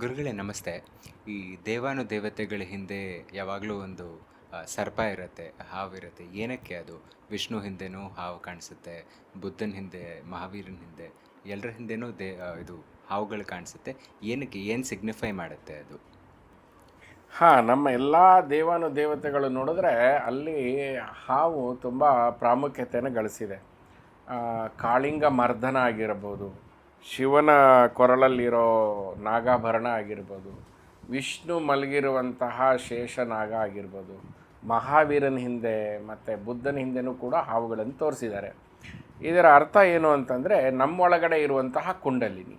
ಗುರುಗಳೇ ನಮಸ್ತೆ. ಈ ದೇವಾನು ದೇವತೆಗಳ ಹಿಂದೆ ಯಾವಾಗಲೂ ಒಂದು ಸರ್ಪ ಇರುತ್ತೆ ಹಾವಿರುತ್ತೆ ಏನಕ್ಕೆ ಅದು? ವಿಷ್ಣು ಹಿಂದೆನೂ ಹಾವು ಕಾಣಿಸುತ್ತೆ, ಬುದ್ಧನ ಹಿಂದೆ, ಮಹಾವೀರನ ಹಿಂದೆ, ಎಲ್ಲರ ಹಿಂದೆನೂ ದೇ ಇದು ಹಾವುಗಳು ಕಾಣಿಸುತ್ತೆ. ಏನಕ್ಕೆ, ಏನು ಸಿಗ್ನಿಫೈ ಮಾಡುತ್ತೆ ಅದು? ಹಾಂ, ನಮ್ಮ ಎಲ್ಲ ದೇವಾನು ದೇವತೆಗಳು ನೋಡಿದ್ರೆ ಅಲ್ಲಿ ಹಾವು ತುಂಬ ಪ್ರಾಮುಖ್ಯತೆಯನ್ನು ಗಳಿಸಿದೆ. ಕಾಳಿಂಗ ಮರ್ದನ ಆಗಿರ್ಬೋದು ಶಿವನ ಕೊರಳಲ್ಲಿರೋ ನಾಗಾಭರಣ ಆಗಿರ್ಬೋದು. ವಿಷ್ಣು ಮಲಗಿರುವಂತಹ ಶೇಷನಾಗ ಆಗಿರ್ಬೋದು. ಮಹಾವೀರನ ಹಿಂದೆ ಮತ್ತು ಬುದ್ಧನ ಹಿಂದೆನೂ ಕೂಡ ಹಾವುಗಳನ್ನು ತೋರಿಸಿದ್ದಾರೆ. ಇದರ ಅರ್ಥ ಏನು ಅಂತಂದರೆ ನಮ್ಮೊಳಗಡೆ ಇರುವಂತಹ ಕುಂಡಲಿನಿ.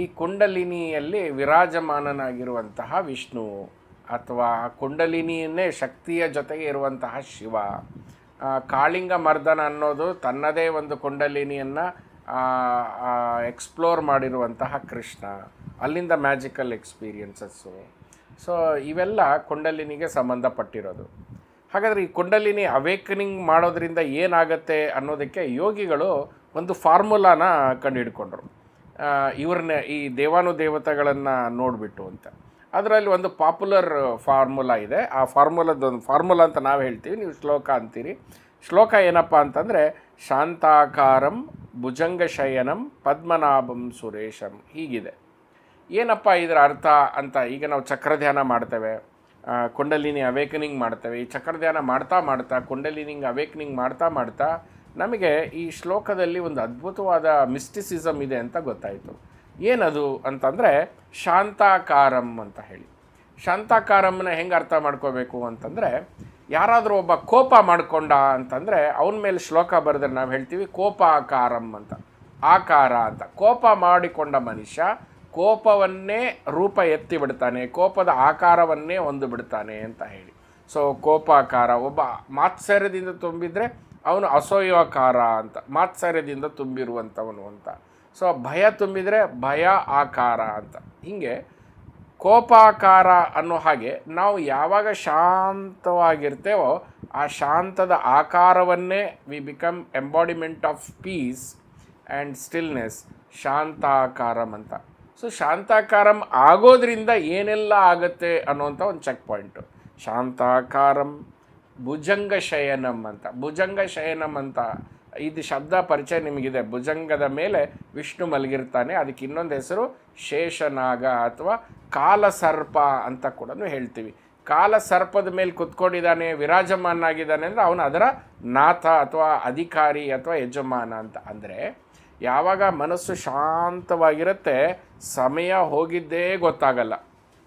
ಈ ಕುಂಡಲಿನಿಯಲ್ಲಿ ವಿರಾಜಮಾನನಾಗಿರುವಂತಹ ವಿಷ್ಣು ಅಥವಾ ಕುಂಡಲಿನಿಯನ್ನೇ ಶಕ್ತಿಯ ಜೊತೆಗೆ ಇರುವಂತಹ ಶಿವ ಕಾಳಿಂಗ ಮರ್ದನ ಅನ್ನೋದು ತನ್ನದೇ ಒಂದು ಕುಂಡಲಿನಿಯನ್ನು ಎಕ್ಸ್ಪ್ಲೋರ್ ಮಾಡಿರುವಂತಹ ಕೃಷ್ಣ, ಅಲ್ಲಿಂದ ಮ್ಯಾಜಿಕಲ್ ಎಕ್ಸ್ಪೀರಿಯನ್ಸಸ್ಸು ಸೊ ಇವೆಲ್ಲ ಕುಂಡಲಿನಿಗೆ ಸಂಬಂಧಪಟ್ಟಿರೋದು. ಹಾಗಾದರೆ ಈ ಕುಂಡಲಿನಿ ಅವೇಕನಿಂಗ್ ಮಾಡೋದ್ರಿಂದ ಏನಾಗತ್ತೆ ಅನ್ನೋದಕ್ಕೆ ಯೋಗಿಗಳು ಒಂದು ಫಾರ್ಮುಲಾನ ಕಂಡುಹಿಡ್ಕೊಂಡ್ರು. ಇವ್ರನ್ನ ಈ ದೇವಾನು ದೇವತೆಗಳನ್ನು ನೋಡಿಬಿಟ್ಟು ಅಂತ. ಅದರಲ್ಲಿ ಒಂದು ಪಾಪ್ಯುಲರ್ ಫಾರ್ಮುಲಾ ಇದೆ. ಆ ಫಾರ್ಮುಲಾದೊಂದು ಫಾರ್ಮುಲಾ ಅಂತ ನಾವು ಹೇಳ್ತೀವಿ, ನೀವು ಶ್ಲೋಕ ಅಂತೀರಿ. ಶ್ಲೋಕ ಏನಪ್ಪ ಅಂತಂದರೆ, ಶಾಂತಾಕಾರಂ ಭುಜಂಗಶಯನಂ ಪದ್ಮನಾಭಂ ಸುರೇಶಂ. ಹೀಗಿದೆ. ಏನಪ್ಪ ಇದರ ಅರ್ಥ ಅಂತ ಈಗ ನಾವು ಚಕ್ರಧ್ಯಾನ ಮಾಡ್ತೇವೆ. ಆ, ಕುಂಡಲಿನಿ ಅವೇಕನಿಂಗ್ ಮಾಡ್ತೇವೆ. ಈ ಚಕ್ರಧ್ಯಾನ ಮಾಡ್ತಾ ಮಾಡ್ತಾ ಕುಂಡಲಿನಿಂಗ್ ಅವೇಕನಿಂಗ್ ಮಾಡ್ತಾ ಮಾಡ್ತಾ ನಮಗೆ ಈ ಶ್ಲೋಕದಲ್ಲಿ ಒಂದು ಅದ್ಭುತವಾದ ಮಿಸ್ಟಿಸಿಸಮ್ ಇದೆ ಅಂತ ಗೊತ್ತಾಯಿತು. ಏನದು ಅಂತಂದರೆ ಶಾಂತಾಕಾರಂ ಅಂತ ಹೇಳಿ. ಶಾಂತಾಕಾರಮ್ಮನ ಹೆಂಗೆ ಅರ್ಥ ಮಾಡ್ಕೋಬೇಕು ಅಂತಂದರೆ ಯಾರಾದರೂ ಒಬ್ಬ ಕೋಪ ಮಾಡಿಕೊಂಡ ಅಂತಂದರೆ ಅವನ ಮೇಲೆ ಶ್ಲೋಕ ಬರೆದ್ರೆ ನಾವು ಹೇಳ್ತೀವಿ ಕೋಪಾಕಾರಂ ಅಂತ. ಆಕಾರ ಅಂತ. ಕೋಪ ಮಾಡಿಕೊಂಡ ಮನುಷ್ಯ ಕೋಪವನ್ನೇ ರೂಪ ಎತ್ತಿ ಬಿಡ್ತಾನೆ, ಕೋಪದ ಆಕಾರವನ್ನೇ ಹೊಂದು ಬಿಡ್ತಾನೆ ಅಂತ ಹೇಳಿ. ಸೊ ಕೋಪಾಕಾರ, ಒಬ್ಬ ಮಾತ್ಸರ್ಯದಿಂದ ತುಂಬಿದರೆ ಅವನು ಅಸೂಯಾಕಾರ ಅಂತ, ಮಾತ್ಸರ್ಯದಿಂದ ತುಂಬಿರುವಂಥವನು ಅಂತ. ಸೊ ಭಯ ತುಂಬಿದರೆ ಭಯ ಆಕಾರ ಅಂತ. ಹೀಗೆ ಕೋಪಾಕಾರ ಅನ್ನೋ ಹಾಗೆ ನಾವು ಯಾವಾಗ ಶಾಂತವಾಗಿರ್ತೇವೋ ಆ ಶಾಂತದ ಆಕಾರವನ್ನೇ we become embodiment of peace and stillness ಶಾಂತಾಕಾರಂ ಅಂತ. ಸೊ ಶಾಂತಾಕಾರಂ ಆಗೋದ್ರಿಂದ ಏನೆಲ್ಲ ಆಗುತ್ತೆ ಅನ್ನೋಂಥ ಒಂದು ಚೆಕ್ ಪಾಯಿಂಟು ಶಾಂತಾಕಾರಂ ಭುಜಂಗ ಶಯನಂ ಅಂತ. ಭುಜಂಗ ಶಯನಂ ಅಂತ. ಇದು ಶಬ್ದ ಪರಿಚಯ ನಿಮಗಿದೆ. ಭುಜಂಗದ ಮೇಲೆ ವಿಷ್ಣು ಮಲಗಿರ್ತಾನೆ. ಅದಕ್ಕೆ ಇನ್ನೊಂದು ಹೆಸರು ಶೇಷನಾಗ ಅಥವಾ ಕಾಲಸರ್ಪ ಅಂತ ಕೂಡ ಹೇಳ್ತೀವಿ. ಕಾಲ ಸರ್ಪದ ಮೇಲೆ ಕುತ್ಕೊಂಡಿದ್ದಾನೆ ವಿರಾಜಮಾನಾಗಿದ್ದಾನೆ ಅಂದರೆ ಅವನು ಅದರ ನಾಥ ಅಥವಾ ಅಧಿಕಾರಿ ಅಥವಾ ಯಜಮಾನ ಅಂತ. ಅಂದರೆ ಯಾವಾಗ ಮನಸ್ಸು ಶಾಂತವಾಗಿರುತ್ತೆ, ಸಮಯ ಹೋಗಿದ್ದೇ ಗೊತ್ತಾಗಲ್ಲ.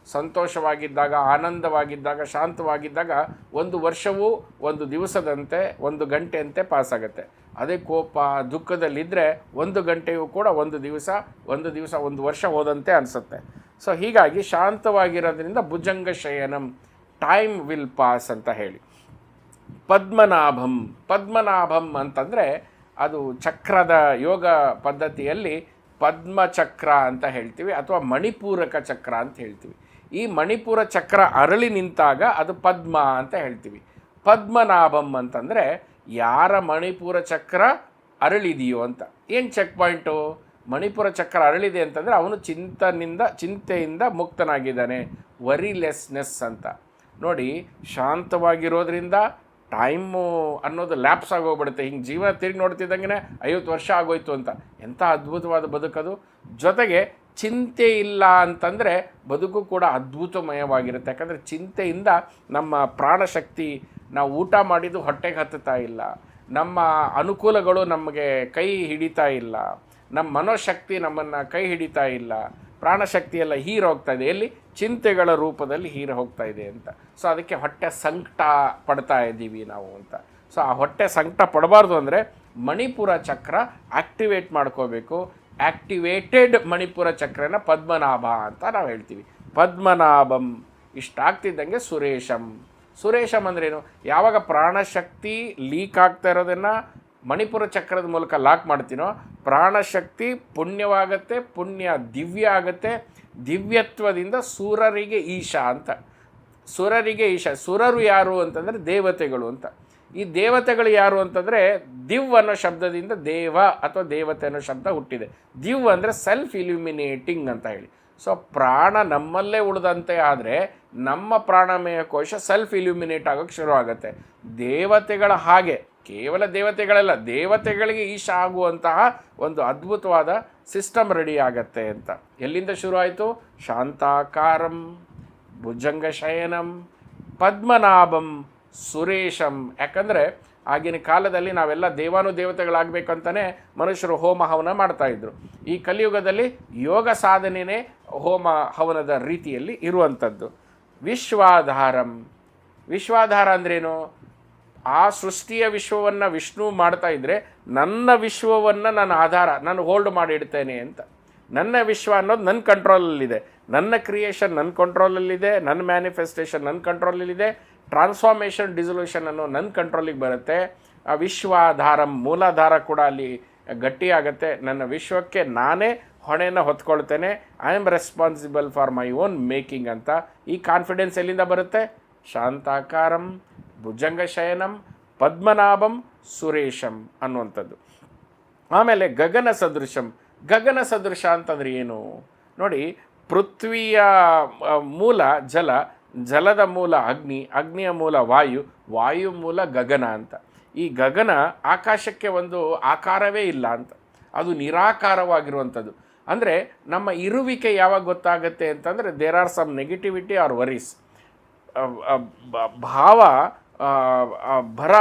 ಸಂತೋಷವಾಗಿದ್ದಾಗ, ಆನಂದವಾಗಿದ್ದಾಗ, ಶಾಂತವಾಗಿದ್ದಾಗ ಒಂದು ವರ್ಷವೂ ಒಂದು ದಿವಸದಂತೆ, ಒಂದು ಗಂಟೆಯಂತೆ ಪಾಸಾಗುತ್ತೆ. ಅದೇ ಕೋಪ ದುಃಖದಲ್ಲಿದ್ದರೆ ಒಂದು ಗಂಟೆಯೂ ಕೂಡ ಒಂದು ದಿವಸ ಒಂದು ದಿವಸ, ಒಂದು ವರ್ಷ ಹೋದಂತೆ ಅನಿಸುತ್ತೆ. ಸೊ ಹೀಗಾಗಿ ಶಾಂತವಾಗಿರೋದ್ರಿಂದ ಭುಜಂಗ ಶಯನಂ ಟೈಮ್ ವಿಲ್ ಪಾಸ್ ಅಂತ ಹೇಳಿ. ಪದ್ಮನಾಭಂ ಪದ್ಮನಾಭಂ ಅಂತಂದರೆ ಅದು ಚಕ್ರದ ಯೋಗ ಪದ್ಧತಿಯಲ್ಲಿ ಪದ್ಮಚಕ್ರ ಅಂತ ಹೇಳ್ತೀವಿ, ಅಥವಾ ಮಣಿಪೂರಕ ಚಕ್ರ ಅಂತ ಹೇಳ್ತೀವಿ. ಈ ಮಣಿಪುರ ಚಕ್ರ ಅರಳಿ ನಿಂತಾಗ ಅದು ಪದ್ಮ ಅಂತ ಹೇಳ್ತೀವಿ. ಪದ್ಮನಾಭಂ ಅಂತಂದರೆ ಯಾರ ಮಣಿಪುರ ಚಕ್ರ ಅರಳಿದೆಯೋ ಅಂತ. ಏನು ಚೆಕ್ ಪಾಯಿಂಟು ಮಣಿಪುರ ಚಕ್ರ ಅರಳಿದೆ ಅಂತಂದರೆ ಅವನು ಚಿಂತನಿಂದ, ಚಿಂತೆಯಿಂದ ಮುಕ್ತನಾಗಿದ್ದಾನೆ. ವರಿಲೆಸ್ನೆಸ್ ಅಂತ. ನೋಡಿ, ಶಾಂತವಾಗಿರೋದ್ರಿಂದ ಟೈಮು ಅನ್ನೋದು ಲ್ಯಾಪ್ಸ್ ಆಗೋಗ್ಬಿಡುತ್ತೆ. ಹಿಂಗೆ ಜೀವನ ತಿರುಗಿ ನೋಡ್ತಿದ್ದಂಗೆ ಐವತ್ತು ವರ್ಷ ಆಗೋಯ್ತು ಅಂತ. ಎಂಥ ಅದ್ಭುತವಾದ ಬದುಕದು ಜೊತೆಗೆ ಚಿಂತೆ ಇಲ್ಲ ಅಂತಂದರೆ ಬದುಕು ಕೂಡ ಅದ್ಭುತಮಯವಾಗಿರುತ್ತೆ. ಯಾಕಂದರೆ ಚಿಂತೆಯಿಂದ ನಮ್ಮ ಪ್ರಾಣಶಕ್ತಿ ನಾವು ಊಟ ಮಾಡಿದ್ದು ಹೊಟ್ಟೆಗೆ ಹತ್ತುತ್ತಾ ಇಲ್ಲ. ನಮ್ಮ ಅನುಕೂಲಗಳು ನಮಗೆ ಕೈ ಹಿಡಿತಾ ಇಲ್ಲ. ನಮ್ಮ ಮನೋಶಕ್ತಿ ನಮ್ಮನ್ನು ಕೈ ಹಿಡಿತಾ ಇಲ್ಲ. ಪ್ರಾಣಶಕ್ತಿ ಎಲ್ಲ ಹೀರ ಹೋಗ್ತಾ ಇದೆ. ಎಲ್ಲಿ? ಚಿಂತೆಗಳ ರೂಪದಲ್ಲಿ ಹೀರ ಹೋಗ್ತಾ ಇದೆ ಅಂತ. ಸೊ ಅದಕ್ಕೆ ಹೊಟ್ಟೆ ಸಂಕಟ ಪಡ್ತಾ ಇದ್ದೀವಿ ನಾವು ಅಂತ. ಸೊ ಆ ಹೊಟ್ಟೆ ಸಂಕಟ ಪಡಬಾರ್ದು ಅಂದರೆ ಮಣಿಪುರ ಚಕ್ರ ಆಕ್ಟಿವೇಟ್ ಮಾಡ್ಕೋಬೇಕು. ಆಕ್ಟಿವೇಟೆಡ್ ಮಣಿಪುರ ಚಕ್ರನ ಪದ್ಮನಾಭ ಅಂತ ನಾವು ಹೇಳ್ತೀವಿ. ಪದ್ಮನಾಭಂ. ಇಷ್ಟಾಗ್ತಿದ್ದಂಗೆ ಸುರೇಶಂ. ಸುರೇಶಂ ಅಂದ್ರೇನು ಯಾವಾಗ ಪ್ರಾಣಶಕ್ತಿ ಲೀಕ್ ಆಗ್ತಾ ಇರೋದನ್ನು ಮಣಿಪುರ ಚಕ್ರದ ಮೂಲಕ ಲಾಕ್ ಮಾಡ್ತೀನೋ, ಪ್ರಾಣಶಕ್ತಿ ಪುಣ್ಯವಾಗತ್ತೆ, ಪುಣ್ಯ ದಿವ್ಯ ಆಗತ್ತೆ, ದಿವ್ಯತ್ವದಿಂದ ಸುರರಿಗೆ ಈಶಾ ಅಂತ. ಸುರರಿಗೆ ಈಶಾ, ಸುರರು ಯಾರು ಅಂತಂದರೆ ದೇವತೆಗಳು ಅಂತ. ಈ ದೇವತೆಗಳು ಯಾರು ಅಂತಂದರೆ ದಿವ್ ಅನ್ನೋ ಶಬ್ದದಿಂದ ದೇವ ಅಥವಾ ದೇವತೆ ಅನ್ನೋ ಶಬ್ದ ಹುಟ್ಟಿದೆ. ದಿವ್ ಅಂದರೆ ಸೆಲ್ಫ್ ಇಲ್ಯುಮಿನೇಟಿಂಗ್ ಅಂತ ಹೇಳಿ. ಸೊ ಪ್ರಾಣ ನಮ್ಮಲ್ಲೇ ಉಳಿದಂತೆ ಆದರೆ ನಮ್ಮ ಪ್ರಾಣಮಯ ಕೋಶ ಸೆಲ್ಫ್ ಇಲ್ಯುಮಿನೇಟ್ ಆಗೋಕ್ಕೆ ಶುರು ಆಗುತ್ತೆ. ದೇವತೆಗಳ ಹಾಗೆ, ಕೇವಲ ದೇವತೆಗಳಲ್ಲ, ದೇವತೆಗಳಿಗೆ ಈಶ ಆಗುವಂತಹ ಒಂದು ಅದ್ಭುತವಾದ ಸಿಸ್ಟಮ್ ರೆಡಿ ಆಗತ್ತೆ ಅಂತ. ಎಲ್ಲಿಂದ ಶುರು ಆಯಿತು? ಶಾಂತಾಕಾರಂ ಭುಜಂಗ ಶಯನಂ ಪದ್ಮನಾಭಂ, ಸುರೇಶಂ. ಯಾಕಂದರೆ ಆಗಿನ ಕಾಲದಲ್ಲಿ ನಾವೆಲ್ಲ ದೇವಾನು ದೇವತೆಗಳಾಗಬೇಕಂತಲೇ ಮನುಷ್ಯರು ಹೋಮ ಹವನ ಮಾಡ್ತಾಯಿದ್ರು ಈ ಕಲಿಯುಗದಲ್ಲಿ ಯೋಗ ಸಾಧನೆಯೇ ಹೋಮ ಹವನದ ರೀತಿಯಲ್ಲಿ ಇರುವಂಥದ್ದು ವಿಶ್ವಾಧಾರಂ. ವಿಶ್ವಾಧಾರ ಅಂದ್ರೇನು? ಆ ಸೃಷ್ಟಿಯ ವಿಶ್ವವನ್ನು ವಿಷ್ಣು ಮಾಡ್ತಾ ಇದ್ದರೆ ನನ್ನ ವಿಶ್ವವನ್ನು ನಾನು ಆಧಾರ, ನಾನು ಹೋಲ್ಡ್ ಮಾಡಿ ಇಡ್ತೇನೆ ಅಂತ. ನನ್ನ ವಿಶ್ವ ಅನ್ನೋದು ನನ್ನ ಕಂಟ್ರೋಲಲ್ಲಿದೆ ನನ್ನ ಕ್ರಿಯೇಷನ್ ನನ್ನ ಕಂಟ್ರೋಲಲ್ಲಿದೆ ನನ್ನ ಮ್ಯಾನಿಫೆಸ್ಟೇಷನ್ ನನ್ನ ಕಂಟ್ರೋಲಲ್ಲಿದೆ ಟ್ರಾನ್ಸ್ಫಾರ್ಮೇಷನ್ ಡಿಸೊಲ್ಯೂಷನ್ ಅನ್ನೋ ನನ್ನ ಕಂಟ್ರೋಲಿಗೆ ಬರುತ್ತೆ. ಆ ವಿಶ್ವಾಧಾರ ಮೂಲಾಧಾರ ಕೂಡ ಅಲ್ಲಿ ಗಟ್ಟಿಯಾಗತ್ತೆ ನನ್ನ ವಿಶ್ವಕ್ಕೆ ನಾನೇ ಹೊಣೆನ ಹೊತ್ಕೊಳ್ತೇನೆ. I am responsible for my own making ಅಂತ ಈ ಕಾನ್ಫಿಡೆನ್ಸ್ ಎಲ್ಲಿಂದ ಬರುತ್ತೆ? ಶಾಂತಾಕಾರಂ ಭುಜಂಗ ಶಯನಂ ಪದ್ಮನಾಭಂ, ಸುರೇಶಂ ಅನ್ನುವಂಥದ್ದು. ಆಮೇಲೆ ಗಗನ ಸದೃಶಂ. ಗಗನ ಸದೃಶ ಅಂತಂದ್ರೆ ಏನು? ನೋಡಿ, ಪೃಥ್ವಿಯ ಮೂಲ, ಜಲ ಜಲದ ಮೂಲ ಅಗ್ನಿ, ಅಗ್ನಿಯ ಮೂಲ ವಾಯು ವಾಯು ಮೂಲ ಗಗನ ಅಂತ. ಈ ಗಗನ ಆಕಾಶಕ್ಕೆ ಒಂದು ಆಕಾರವೇ ಇಲ್ಲ ಅಂತ. ಅದು ನಿರಾಕಾರವಾಗಿರುವಂಥದ್ದು. ಅಂದರೆ ನಮ್ಮ ಇರುವಿಕೆ ಯಾವಾಗ ಗೊತ್ತಾಗುತ್ತೆ ಅಂತಂದರೆ there are some negativity or worries ಭಾವ ಭರ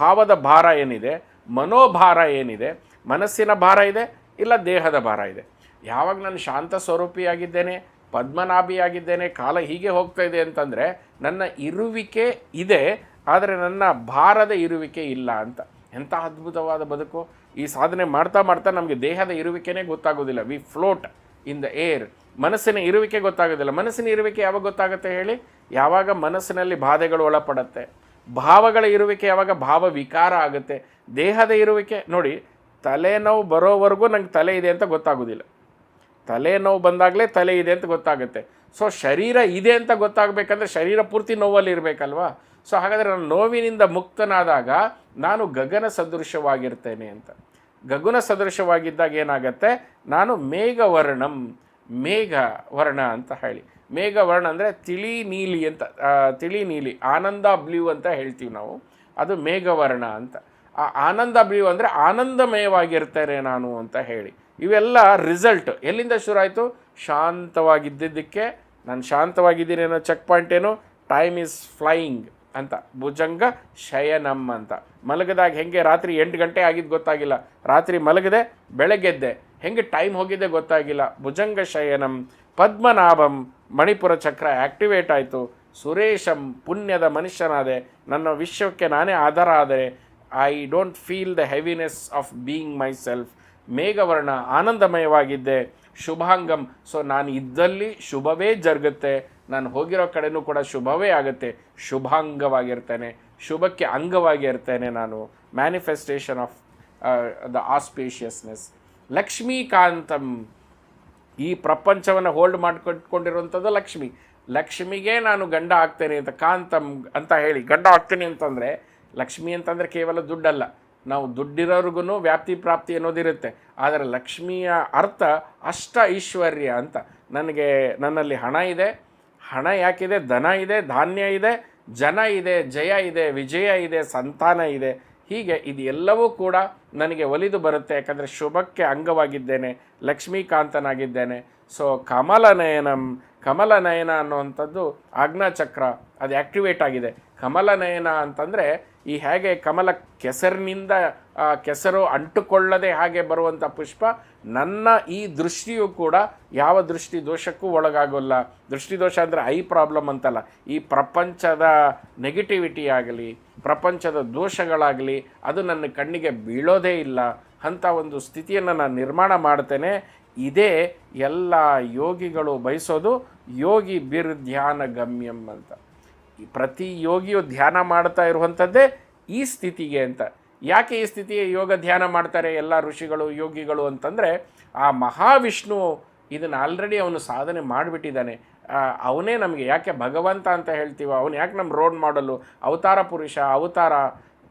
ಭಾವದ ಭಾರ ಏನಿದೆ, ಮನೋಭಾರ ಏನಿದೆ, ಮನಸ್ಸಿನ ಭಾರ ಇದೆ, ಇಲ್ಲ ದೇಹದ ಭಾರ ಇದೆ. ಯಾವಾಗ ನಾನು ಶಾಂತ ಸ್ವರೂಪಿಯಾಗಿದ್ದೇನೆ ಪದ್ಮನಾಭಿಯಾಗಿದ್ದೇನೆ, ಕಾಲ ಹೀಗೆ ಹೋಗ್ತಾ ಇದೆ ಅಂತಂದರೆ ನನ್ನ ಇರುವಿಕೆ ಇದೆ, ಆದರೆ ನನ್ನ ಭಾರದ ಇರುವಿಕೆ ಇಲ್ಲ ಅಂತ. ಎಂಥ ಅದ್ಭುತವಾದ ಬದುಕು. ಈ ಸಾಧನೆ ಮಾಡ್ತಾ ಮಾಡ್ತಾ ನಮಗೆ ದೇಹದ ಇರುವಿಕೆನೇ ಗೊತ್ತಾಗೋದಿಲ್ಲ. We float in the air ಮನಸ್ಸಿನ ಇರುವಿಕೆ ಗೊತ್ತಾಗೋದಿಲ್ಲ. ಮನಸ್ಸಿನ ಇರುವಿಕೆ ಯಾವಾಗ ಗೊತ್ತಾಗುತ್ತೆ ಹೇಳಿ? ಯಾವಾಗ ಮನಸ್ಸಿನಲ್ಲಿ ಬಾಧೆಗಳು ಒಳಪಡುತ್ತೆ. ಭಾವಗಳ ಇರುವಿಕೆ ಯಾವಾಗ ಭಾವ ವಿಕಾರ ಆಗುತ್ತೆ. ದೇಹದ ಇರುವಿಕೆ, ನೋಡಿ, ತಲೆನೋವು ಬರೋವರೆಗೂ ನಂಗೆ ತಲೆ ಇದೆ ಅಂತ ಗೊತ್ತಾಗೋದಿಲ್ಲ. ತಲೆನೋವು ಬಂದಾಗಲೇ ತಲೆ ಇದೆ ಅಂತ ಗೊತ್ತಾಗುತ್ತೆ. ಸೊ ಶರೀರ ಇದೆ ಅಂತ ಗೊತ್ತಾಗಬೇಕಂದ್ರೆ ಶರೀರ ಪೂರ್ತಿ ನೋವಲ್ಲಿ ಇರಬೇಕಲ್ವಾ? ಸೊ ಹಾಗಾದರೆ ನಾನು ನೋವಿನಿಂದ ಮುಕ್ತನಾದಾಗ ನಾನು ಗಗನ ಸದೃಶವಾಗಿರ್ತೇನೆ ಅಂತ. ಗಗನ ಸದೃಶವಾಗಿದ್ದಾಗ ಏನಾಗತ್ತೆ? ನಾನು ಮೇಘವರ್ಣಂ ಮೇಘ ವರ್ಣ ಅಂತ ಹೇಳಿ. ಮೇಘವರ್ಣ ಅಂದರೆ ತಿಳಿ ನೀಲಿ ಅಂತ ತಿಳಿ ನೀಲಿ, ಆನಂದ ಬ್ಲೂ ಅಂತ ಹೇಳ್ತೀವಿ ನಾವು. ಅದು ಮೇಘವರ್ಣ ಅಂತ. ಆ, ಆನಂದ ಬ್ಲೂ ಅಂದರೆ ಆನಂದಮಯವಾಗಿರ್ತೇನೆ ನಾನು ಅಂತ ಹೇಳಿ. ಇವೆಲ್ಲ ರಿಸಲ್ಟ್ ಎಲ್ಲಿಂದ ಶುರು ಆಯಿತು ಶಾಂತವಾಗಿದ್ದಿದ್ದಕ್ಕೆ. ನಾನು ಶಾಂತವಾಗಿದ್ದೀನಿ ಅನ್ನೋ ಚೆಕ್ ಪಾಯಿಂಟ್ ಏನು? ಟೈಮ್ ಈಸ್ ಫ್ಲೈಯಿಂಗ್ ಅಂತ. ಭುಜಂಗ ಶಯನಂ ಅಂತ. ಮಲಗದಾಗ ಹೆಂಗೆ ರಾತ್ರಿ ಎಂಟು ಗಂಟೆ ಆಗಿದ್ದು ಗೊತ್ತಾಗಿಲ್ಲ. ರಾತ್ರಿ ಮಲಗದೆ ಬೆಳಗ್ಗೆದ್ದೆ ಹೆಂಗೆ ಟೈಮ್ ಹೋಗಿದೆ ಗೊತ್ತಾಗಿಲ್ಲ. ಭುಜಂಗ ಶಯನಂ, ಪದ್ಮನಾಭಂ, ಮಣಿಪುರ ಚಕ್ರ ಆ್ಯಕ್ಟಿವೇಟ್ ಆಯಿತು. ಸುರೇಶಂ ಪುಣ್ಯದ ಮನುಷ್ಯನಾದೆ. ನನ್ನ ವಿಶ್ವಕ್ಕೆ ನಾನೇ ಆಧಾರ ಆದರೆ I don't feel the heaviness of being my self ಮೇಘವರ್ಣ ಆನಂದಮಯವಾಗಿದ್ದೆ. ಶುಭಾಂಗಂ. ಸೊ ನಾನು ಇದ್ದಲ್ಲಿ ಶುಭವೇ ಜರುಗುತ್ತೆ. ನಾನು ಹೋಗಿರೋ ಕಡೆನೂ ಕೂಡ ಶುಭವೇ ಆಗುತ್ತೆ. ಶುಭಾಂಗವಾಗಿರ್ತೇನೆ. ಶುಭಕ್ಕೆ ಅಂಗವಾಗಿ ಇರ್ತೇನೆ ನಾನು ಮ್ಯಾನಿಫೆಸ್ಟೇಷನ್ ಆಫ್ ದ ಆಸ್ಪೇಷಿಯಸ್ನೆಸ್ ಲಕ್ಷ್ಮೀಕಾಂತಂ. ಈ ಪ್ರಪಂಚವನ್ನು ಹೋಲ್ಡ್ ಮಾಡ್ಕೊಟ್ಕೊಂಡಿರುವಂಥದ್ದು ಲಕ್ಷ್ಮಿ. ಲಕ್ಷ್ಮಿಗೆ ನಾನು ಗಂಡ ಆಗ್ತೇನೆ ಅಂತ ಕಾಂತಂ ಅಂತ ಹೇಳಿ. ಗಂಡ ಆಗ್ತೇನೆ ಅಂತಂದರೆ, ಲಕ್ಷ್ಮಿ ಅಂತಂದರೆ ಕೇವಲ ದುಡ್ಡಲ್ಲ. ನಾವು ದುಡ್ಡಿರೋರ್ಗು ವ್ಯಾಪ್ತಿ ಪ್ರಾಪ್ತಿ ಅನ್ನೋದಿರುತ್ತೆ. ಆದರೆ ಲಕ್ಷ್ಮಿಯ ಅರ್ಥ ಅಷ್ಟ ಐಶ್ವರ್ಯ ಅಂತ. ನನಗೆ ನನ್ನಲ್ಲಿ ಹಣ ಇದೆ. ಹಣ ಯಾಕಿದೆ? ಧನ ಇದೆ, ಧಾನ್ಯ ಇದೆ, ಜನ ಇದೆ, ಜಯ ಇದೆ, ವಿಜಯ ಇದೆ, ಸಂತಾನ ಇದೆ. ಹೀಗೆ ಇದೆಲ್ಲವೂ ಕೂಡ ನನಗೆ ಒಲಿದು ಬರುತ್ತೆ. ಯಾಕಂದರೆ ಶುಭಕ್ಕೆ ಅಂಗವಾಗಿದ್ದೇನೆ, ಲಕ್ಷ್ಮೀಕಾಂತನಾಗಿದ್ದೇನೆ. ಸೊ ಕಮಲನಯನಂ, ಕಮಲನಯನ ಅನ್ನುವಂಥದ್ದು ಆಜ್ಞಾಚಕ್ರ, ಅದು ಆ್ಯಕ್ಟಿವೇಟ್ ಆಗಿದೆ. ಕಮಲನಯನ ಅಂತಂದರೆ ಈ ಹೇಗೆ ಕಮಲ ಕೆಸರಿನಿಂದ ಕೆಸರು ಅಂಟುಕೊಳ್ಳದೆ ಹಾಗೆ ಬರುವಂಥ ಪುಷ್ಪ, ನನ್ನ ಈ ದೃಷ್ಟಿಯು ಕೂಡ ಯಾವ ದೃಷ್ಟಿ ದೋಷಕ್ಕೂ ಒಳಗಾಗೋಲ್ಲ. ದೃಷ್ಟಿ ದೋಷ ಅಂದರೆ ಐ ಪ್ರಾಬ್ಲಮ್ ಅಂತಲ್ಲ. ಈ ಪ್ರಪಂಚದ ನೆಗೆಟಿವಿಟಿ ಆಗಲಿ, ಪ್ರಪಂಚದ ದೋಷಗಳಾಗಲಿ, ಅದು ನನ್ನ ಕಣ್ಣಿಗೆ ಬೀಳೋದೇ ಇಲ್ಲ. ಅಂಥ ಒಂದು ಸ್ಥಿತಿಯನ್ನು ನಾನು ನಿರ್ಮಾಣ ಮಾಡ್ತೇನೆ. ಇದೇ ಎಲ್ಲ ಯೋಗಿಗಳು ಬಯಸೋದು ಯೋಗಿ ಬಿರ್ ಧ್ಯಾನ ಗಮ್ಯಂ ಅಂತ. ಪ್ರತಿ ಯೋಗಿಯು ಧ್ಯಾನ ಮಾಡ್ತಾ ಇರುವಂಥದ್ದೇ ಈ ಸ್ಥಿತಿಗೆ ಅಂತ. ಯಾಕೆ ಈ ಸ್ಥಿತಿಗೆ ಯೋಗ ಧ್ಯಾನ ಮಾಡ್ತಾರೆ ಎಲ್ಲ ಋಷಿಗಳು, ಯೋಗಿಗಳು ಅಂತಂದರೆ ಆ ಮಹಾವಿಷ್ಣು ಇದನ್ನು ಆಲ್ರೆಡಿ ಅವನು ಸಾಧನೆ ಮಾಡಿಬಿಟ್ಟಿದ್ದಾನೆ. ಅವನೇ ನಮಗೆ ಯಾಕೆ ಭಗವಂತ ಅಂತ ಹೇಳ್ತೀವ, ಅವನು ಯಾಕೆ ನಮ್ಮ ರೋಲ್ ಮಾಡಲು ಅವತಾರ ಪುರುಷ, ಅವತಾರ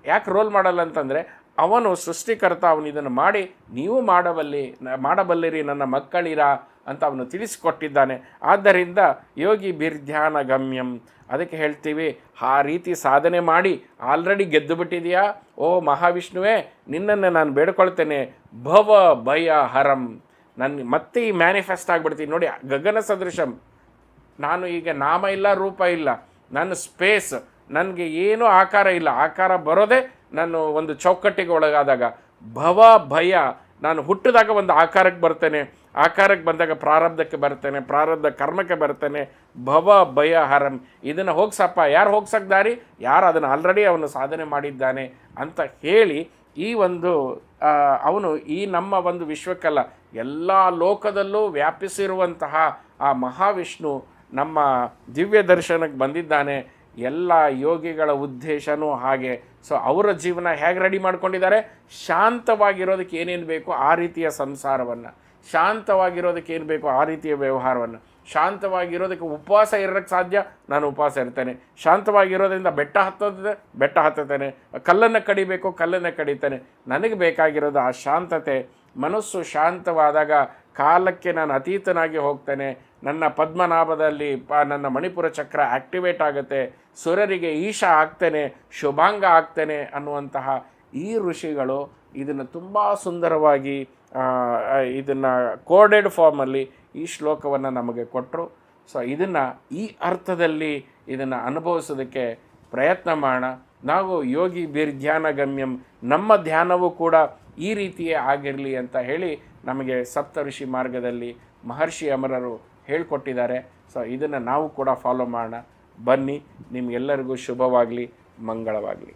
ಯಾಕೆ ರೋಲ್ ಮಾಡಲ್ಲ ಅಂತಂದರೆ ಅವನು ಸೃಷ್ಟಿಕರ್ತ, ಅವನು ಇದನ್ನು ಮಾಡಿ, ನೀವು ಮಾಡಬಲ್ಲಿ, ಮಾಡಬಲ್ಲಿರಿ ನನ್ನ ಮಕ್ಕಳಿರ ಅಂತ ಅವನು ತಿಳಿಸಿಕೊಟ್ಟಿದ್ದಾನೆ. ಆದ್ದರಿಂದ ಯೋಗಿ ಬಿರ್ಧ್ಯಾನ ಗಮ್ಯಂ. ಅದಕ್ಕೆ ಹೇಳ್ತೀವಿ, ಆ ರೀತಿ ಸಾಧನೆ ಮಾಡಿ, ಆಲ್ರೆಡಿ ಗೆದ್ದು ಬಿಟ್ಟಿದೆಯಾ ಓ ಮಹಾವಿಷ್ಣುವೇ, ನಿನ್ನನ್ನು ನಾನು ಬೇಡ್ಕೊಳ್ತೇನೆ. ಭವ ಭಯ ಹರಂ. ನನ್ನ ಮತ್ತೆ ಈ ಮ್ಯಾನಿಫೆಸ್ಟ್ ಆಗಿಬಿಡ್ತೀನಿ. ನೋಡಿ, ಗಗನ ಸದೃಶಂ. ನಾನು ಈಗ ನಾಮ ಇಲ್ಲ, ರೂಪ ಇಲ್ಲ. ನನ್ನ ಸ್ಪೇಸ್, ನನಗೆ ಏನೂ ಆಕಾರ ಇಲ್ಲ. ಆಕಾರ ಬರೋದೇ ನಾನು ಒಂದು ಚೌಕಟ್ಟಿಗೆ ಒಳಗಾದಾಗ. ಭವ ಭಯ. ನಾನು ಹುಟ್ಟಿದಾಗ ಒಂದು ಆಕಾರಕ್ಕೆ ಬರ್ತೇನೆ. ಆಕಾರಕ್ಕೆ ಬಂದಾಗ ಪ್ರಾರಬ್ಧಕ್ಕೆ ಬರ್ತೇನೆ, ಪ್ರಾರಬ್ಧ ಕರ್ಮಕ್ಕೆ ಬರ್ತೇನೆ, ಭವ ಭಯ ಹರಂ. ಇದನ್ನು ಹೋಗ್ಸಪ್ಪ. ಯಾರು ಹೋಗ್ಸಕ್ಕೆ ದಾರಿ? ಯಾರು ಅದನ್ನು ಆಲ್ರೆಡಿ ಅವನು ಸಾಧನೆ ಮಾಡಿದ್ದಾನೆ ಅಂತ ಹೇಳಿ ಈ ಒಂದು ಅವನು ಈ ನಮ್ಮ ಒಂದು ವಿಶ್ವಕ್ಕಲ್ಲ, ಎಲ್ಲ ಲೋಕದಲ್ಲೂ ವ್ಯಾಪಿಸಿರುವಂತಹ ಆ ಮಹಾವಿಷ್ಣು ನಮ್ಮ ದಿವ್ಯ ದರ್ಶನಕ್ಕೆ ಬಂದಿದ್ದಾನೆ. ಎಲ್ಲ ಯೋಗಿಗಳ ಉದ್ದೇಶನೂ ಹಾಗೆ. ಸೊ ಅವರ ಜೀವನ ಹೇಗೆ ರೆಡಿ ಮಾಡ್ಕೊಂಡಿದ್ದಾರೆ? ಶಾಂತವಾಗಿರೋದಕ್ಕೆ ಏನೇನು ಬೇಕು? ಆ ರೀತಿಯ ಸಂಸಾರವನ್ನು. ಶಾಂತವಾಗಿರೋದಕ್ಕೆ ಏನು ಬೇಕೋ ಆ ರೀತಿಯ ವ್ಯವಹಾರವನ್ನು. ಶಾಂತವಾಗಿರೋದಕ್ಕೆ ಉಪವಾಸ ಇರೋಕ್ಕೆ ಸಾಧ್ಯ? ನಾನು ಉಪವಾಸ ಇರ್ತೇನೆ. ಶಾಂತವಾಗಿರೋದ್ರಿಂದ ಬೆಟ್ಟ ಹತ್ತೋದಿದೆ ಬೆಟ್ಟ ಹತ್ತುತ್ತೇನೆ. ಕಲ್ಲನ್ನು ಕಡಿಬೇಕು, ಕಲ್ಲನ್ನು ಕಡಿತೇನೆ. ನನಗೆ ಬೇಕಾಗಿರೋದು ಆ ಶಾಂತತೆ. ಮನಸ್ಸು ಶಾಂತವಾದಾಗ ಕಾಲಕ್ಕೆ ನಾನು ಅತೀತನಾಗಿ ಹೋಗ್ತೇನೆ. ನನ್ನ ಪದ್ಮನಾಭದಲ್ಲಿ ನನ್ನ ಮಣಿಪುರ ಚಕ್ರ ಆಕ್ಟಿವೇಟ್ ಆಗುತ್ತೆ. ಸುರರಿಗೆ ಈಶ ಆಗ್ತೇನೆ ಶುಭಾಂಗ ಆಗ್ತೇನೆ ಅನ್ನುವಂತಹ ಈ ಋಷಿಗಳು ಇದನ್ನು ತುಂಬ ಸುಂದರವಾಗಿ ಇದನ್ನು ಕೋಡೆಡ್ ಫಾರ್ಮಲ್ಲಿ ಈ ಶ್ಲೋಕವನ್ನು ನಮಗೆ ಕೊಟ್ಟರು ಸೊ ಇದನ್ನು ಈ ಅರ್ಥದಲ್ಲಿ ಇದನ್ನು ಅನುಭವಿಸೋದಕ್ಕೆ ಪ್ರಯತ್ನ ಮಾಡೋಣ. ನಾವು ಯೋಗಿ ಬಿರ್ಧ್ಯಾನ ಗಮ್ಯಂ ನಮ್ಮ ಧ್ಯಾನವೂ ಕೂಡ ಈ ರೀತಿಯೇ ಆಗಿರಲಿ ಅಂತ ಹೇಳಿ ನಮಗೆ ಸಪ್ತ ಋಷಿ ಮಾರ್ಗದಲ್ಲಿ ಮಹರ್ಷಿ ಅಮರರು ಹೇಳಿಕೊಟ್ಟಿದ್ದಾರೆ. ಸೊ ಇದನ್ನು ನಾವು ಕೂಡ ಫಾಲೋ ಮಾಡೋಣ. ಬನ್ನಿ, ನಿಮಗೆಲ್ಲರಿಗೂ ಶುಭವಾಗಲಿ, ಮಂಗಳವಾಗಲಿ.